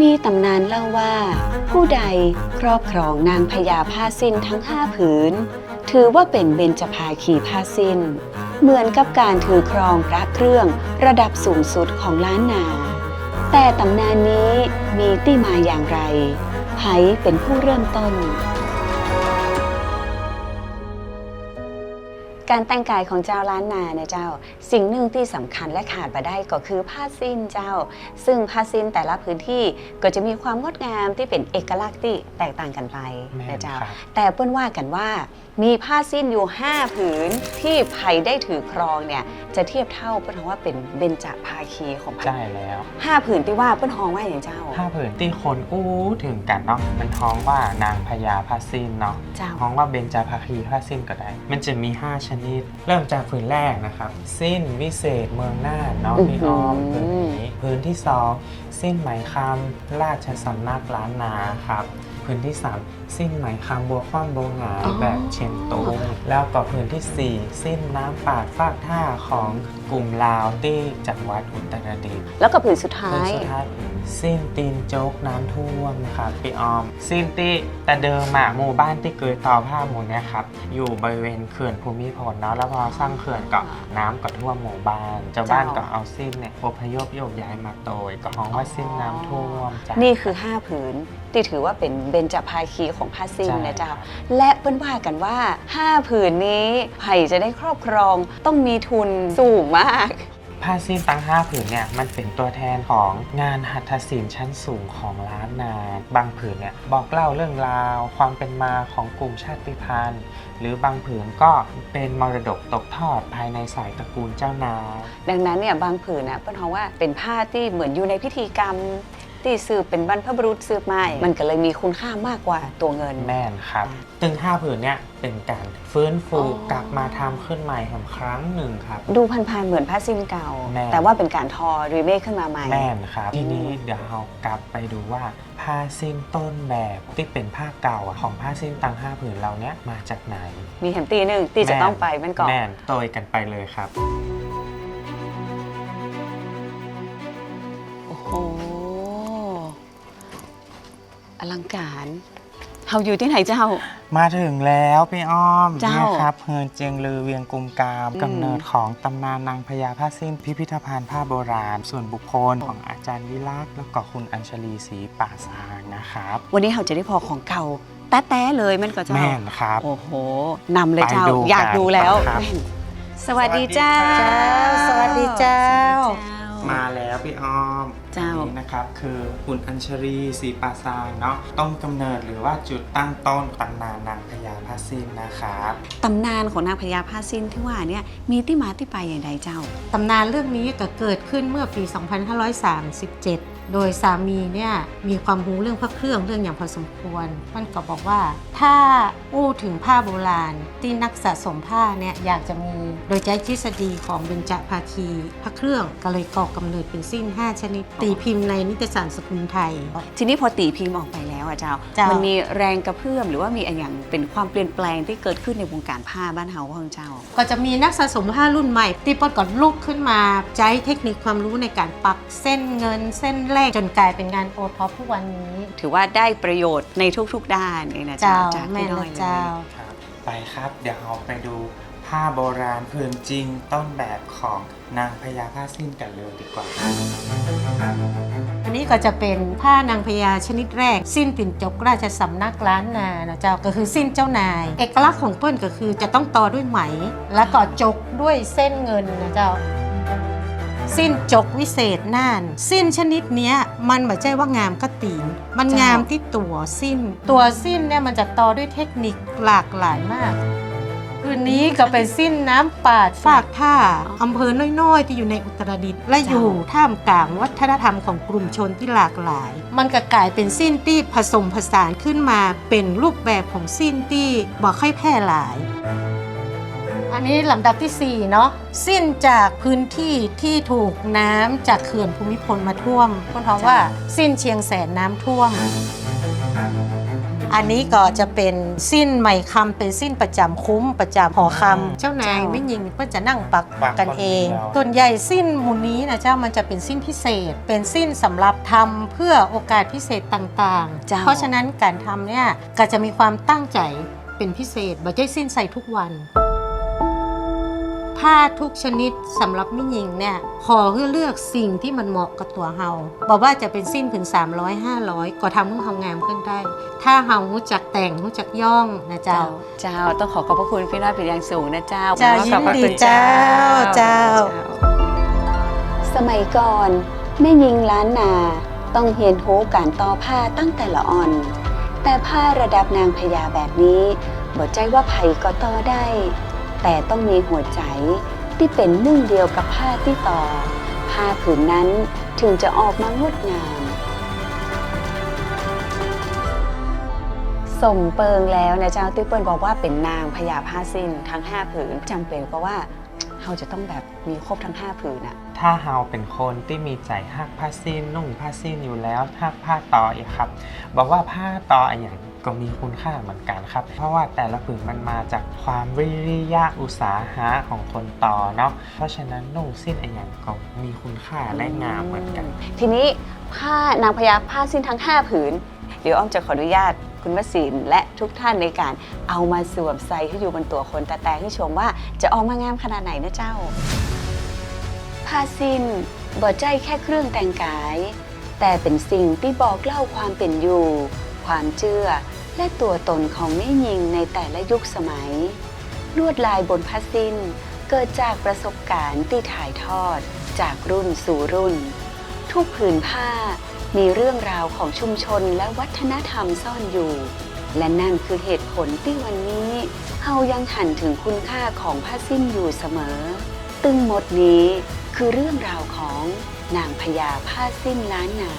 มีตำนานเล่าว่า ผู้ใดครอบครองนางพญาผ้าสิ้นทั้งห้าผืน ถือว่าเป็นเบญจภาคีผ้าสิ้น เหมือนกับการถือครองพระเครื่องระดับสูงสุดของล้านนา แต่ตำนานนี้มีที่มาอย่างไรไผเป็นผู้เริ่มต้น การแต่งกายของเจ้าล้านนานะเจ้า สิ่งหนึ่งที่สำคัญและขาดมาได้ก็คือผ้าสิ้นเจ้า ซึ่งผ้าสิ้นแต่ละพื้นที่ก็จะมีความงดงามที่เป็นเอกลักษณ์ที่แตกต่างกันไปแม่นนะเจ้าครับแต่เปิ้นว่ากันว่า มีผ้าสิ้นอยู่ 5 ผืนที่ไผ่ได้ถือครองเนี่ยจะเทียบเท่าเปิ้นท้องว่าเป็นเบญจภาคีของไผ่ใช่แล้วห้าผืนที่ว่าเปิ้นท้องว่าอย่างเจ้าผ้าผืนที่คนอู้ถึงกันเนาะมันท้องว่านางพญาผ้าสิ้นเนาะเจ้าท้องว่าเบญจภาคีผ้าสิ้นก็ได้ มันจะมี 5 ชนิดเริ่มจากผืนแรกนะครับ สิ้นวิเศษเมืองน่านเนาะพี่อ้อมอื้อหือผืนนี้ผืนที่ 2 สิ้นไหมคำราชสำนักล้านนาครับผืนที่ 3 สิ้นไหมคำบัวคว่ำโบวหงายแบบเชียงตุงแล้วก็ผืนทีสี่ 4 สิ้นน้ำปาดฟากท่าของกลุ่มลาวที่จังหวัดอุตรดิตถ์แล้วก็ผืนสุดท้าผืนยสุดท้าย สิ้นตีนโจ๊กน้ำท่วมครับพี่ออม สิ้นตีแต่เดิมอะหมู่บ้านที่เกยต่อผ้าหมู่เนี่ยครับอยู่บริเวณเขื่อนภูมิพลเนาะแล้วพอสร้างเขื่อนก็น้ำก็ท่วมหมู่บ้านเจ้าบ้านก็เอาสิ้นเนี่ยอพยพโยกย้ายมาโดยก็ฮ้องว่าสิ้นน้ำท่วมจ้ะ นี่คือ 5 ผืนที่ถือว่าเป็นเบญจภาคีของผ้าสิ้นใช่ นะเจ้า และเปิ้นว่ากันว่า 5 ผืนนี้ไผ่จะได้ครอบครองต้องมีทุนสูงมาก ผ้าสิ้นตั้งห้าผืนเนี่ยมันเป็นตัวแทนของงานหัตถศิลป์ชั้นสูงของล้านนา บางผืนเนี่ยบอกเล่าเรื่องราว ความเป็นมาของกลุ่มชาติพันธุ์ หรือบางผืนก็เป็นมรดกตกทอดภายในสายตระกูลเจ้านายดังนั้นเนี่ยบางผืนนะเปิ้นท้องว่าเป็นผ้าที่เหมือนอยู่ในพิธีกรรม ที่สืบเป็นบรรพบุรุษสืบมามันก็เลยมีคุณค่ามากกว่าตัวเงิน แม่นครับตึงห้าผืนเนี่ยเป็นการฟื้นฟูอ๋อ กลับมาทำขึ้นใหม่อีกครั้งหนึ่งครับ ดูพันๆเหมือนผ้าสิ้นเก่า แม่ แต่ว่าเป็นการทอรีเมคขึ้นมาใหม่ แม่นครับ ทีนี้เดี๋ยวเรากลับไปดูว่าผ้าสิ้นต้นแบบที่เป็นผ้าเก่าอะของผ้าสิ้นตังห้าผืนเราเนี่ยมาจากไหนมีแฮมตีหนึ่งที่จะต้องไปมันก่อน แม่นโตยกันไปเลยครับ อลังการเฮาอยู่ที่ไหนเจ้า มาถึงแล้วพี่อ้อมเจ้าเนี่ยครับเฮินเจียงลือเวียงกุมกามอืมกำเนิดของตำนานนางพญาผ้าสิ้น พิพิธภัณฑ์ผ้าโบราณ ส่วนบุคคลของอาจารย์วิลักษ์แล้วก็คุณอัญชลีศรีป่าสางนะครับ วันนี้เราจะได้พอของเก่าแต้ๆเลยมันก็เจ้าแม่นครับ โอ้โหนำเลยเจ้าไปดูกันอยากดูแล้วครับแม่นสวัสดีเจ้าสวัสดีเจ้า สวัสดีเจ้า มาแล้วพี่อ้อม เจ้าอันนี้นะครับคือคุณอัญชลีศรีป่าสางเนาะต้นกำเนิดหรือว่าจุดตั้งต้นตำนานนางพญาผ้าสิ้นนะครับตำนานของนางพญาผ้าสิ้นที่ว่าเนี่ยมีที่มาที่ไปอย่างไรเจ้า ตำนานเรื่องนี้ก็เกิดขึ้นเมื่อปี 2537 โดยสามีเนี่ยมีความรู้เรื่องพระเครื่องเรื่องอย่างพอสมควร มันก็บอกว่า ถ้าอู้ถึงผ้าโบราณ ที่นักสะสมผ้าเนี่ยอยากจะมี โดยใช้ทฤษฎีของเบญจภาคี พระเครื่องก็เลยก่อกำเนิดเป็นสิ้น 5 ชนิดตีพิมพ์ในนิตยสารสกุลไทย ทีนี้พอตีพิมพ์ออกไปแล้วอะเจ้า เจ้ามั มันมีแรงกระเพื่อมหรือว่ามีอะไรอย่างเป็นความเปลี่ยนแปลงที่เกิดขึ้นในวงการผ้าบ้านเฮาของเจ้า ก็จะมีนักสะสมผ้ารุ่นใหม่ ที่ปอนก่อนลุกขึ้นมา ใช้เทคนิคความรู้ในการปักเส้นเงินเส้นเลขจนกลายเป็นงานโอท็อปทุกวันนี้ถือว่าได้ประโยชน์ในทุกๆด้านเลยนะเจ้าเจ้าจากแม่พี่น้อยนะเลเจ้ายครับไปครับ เดี๋ยวเราไปดู ผ้าโบราณพื้นจริงต้นแบบของนางพญาผ้าสิ้นกันเลยดีกว่า อันนี้ก็จะเป็นผ้านางพญาชนิดแรก สิ้นปิ่นจกราชสำนักล้านนานะเจ้าก็คือสิ้นเจ้านาย เอกลักษณ์ของเปิ้ลก็คือจะต้องต่อด้วยไหม แล้วก็จกด้วยเส้นเงินนะเจ้าสิ้นจกวิเศษน่าน สิ้นชนิดเนี้ยมันไม่ใช่ว่างามก็ตีน มันงามที่ตัวสิ้น ตัวสิ้นเนี่ยมันจะต่อด้วยเทคนิคหลากหลายมาก นนี้ก็เป็นสิ้นน้ำปาดฝากท่าอำเภอน้อยๆ ที่อยู่ในอุตรดิตถ์และอยู่ท่ามกลางวัฒนธรรมของกลุ่มชนที่หลากหลาย มันก็กลายเป็นสิ้นที่ผสมผสานขึ้นมาเป็นรูปแบบของสิ้นที่บ่ค่อยแพร่หลาย อันนี้ลำดับที่ 4 เนาะสิ้นจากพื้นที่ที่ถูกน้ำจากเขื่อนภูมิพลมาท่วมคนท้องว่าสิ้นเชียงแสนน้ำท่วม อันนี้ก็จะเป็นสิ้นไหมคำเป็นสิ้นประจำคุ้มประจำหอคำเจ้านายไม่ยิงก็จะนั่งปักปักกันเองคนเดียวส่วนใหญ่สิ้นหมูนี้นะเจ้ามันจะเป็นสิ้นพิเศษ เป็นสิ้นสำหรับทำเพื่อโอกาสพิเศษต่างเจ้าๆเพราะฉะนั้นการทำเนี่ยก็จะมีความตั้งใจเป็นพิเศษบ่ใช่สิ้นใส่ทุกวัน ผ้าทุกชนิดสำหรับมิหญิงเนี่ยขอให้เลือกสิ่งที่มันเหมาะกับตัวเฮาบอกว่าจะเป็นสิ้นถึง300 500 ก็ทำให้เฮางามขึ้นได้ ถ้าเฮารู้จักแต่งรู้จักย่องนะเจ้า เจ้าต้องขอขอบพระคุณพี่น้อยเป็นอย่างสูงนะเจ้าเจ้าขอบพระยินดีคุณเจ้าเจ้า สมัยก่อนแม่ยิงล้านนาต้องเรียนรู้การต่อผ้าตั้งแต่ละอ่อน แต่ผ้าระดับนางพญาแบบนี้บอกใจว่าไผ่ก็ต่อได้ แต่ต้องมีหัวใจที่เป็นหนึ่งเดียวกับผ้าที่ต่อ ผ้าผืนนั้นถึงจะออกมางดงามสมเปิงแล้วนะเจ้าตื้อเปิ้ลบอกว่าเป็นนางพญาผ้าสิ้นทั้ง 5 ผืนจำเป็นเพราะว่าเราจะต้องแบบมีครบทั้ง 5 ผืนอะถ้าเฮาเป็นคนที่มีใจฮักผ้าสิ้นนุ่งผ้าสิ้นอยู่แล้วฮักผ้าต่ออีกครับ บอกว่าผ้าต่ออย่าง ก็มีคุณค่าเหมือนกันครับ เพราะว่าแต่ละผืนมันมาจากความวิริยะอุตสาหะของคนต่อเนาะเพราะฉะนั้นนุ่งสิ้นอะไรอย่างก็มีคุณค่าและงามเหมือนกัน ทีนี้ผ้านางพญาผ้าสิ้นทั้ง 5 ผืน เดี๋ยวอ้อมจะขออนุญาตคุณวสินและทุกท่านในการเอามาสวมใส่ให้อยู่บนตัวคนแต่แต่ให้ชมว่าจะออกมางามขนาดไหนนะเจ้า ผ้าสิ้นบ่ใจแค่เครื่องแต่งกาย แต่เป็นสิ่งที่บอกเล่าความเป็นอยู่ ความเชื่อ และตัวตนของแม่หญิงในแต่ละยุคสมัย ลวดลายบนผ้าสิ้นเกิดจากประสบการณ์ที่ถ่ายทอด จากรุ่นสู่รุ่น ทุกผืนผ้ามีเรื่องราวของชุมชนและวัฒนธรรมซ่อนอยู่ และนั่นคือเหตุผลที่วันนี้เฮายังหันถึงคุณค่าของผ้าสิ้นอยู่เสมอ ตึงหมดนี้คือเรื่องราวของนางพญาผ้าสิ้นล้านนา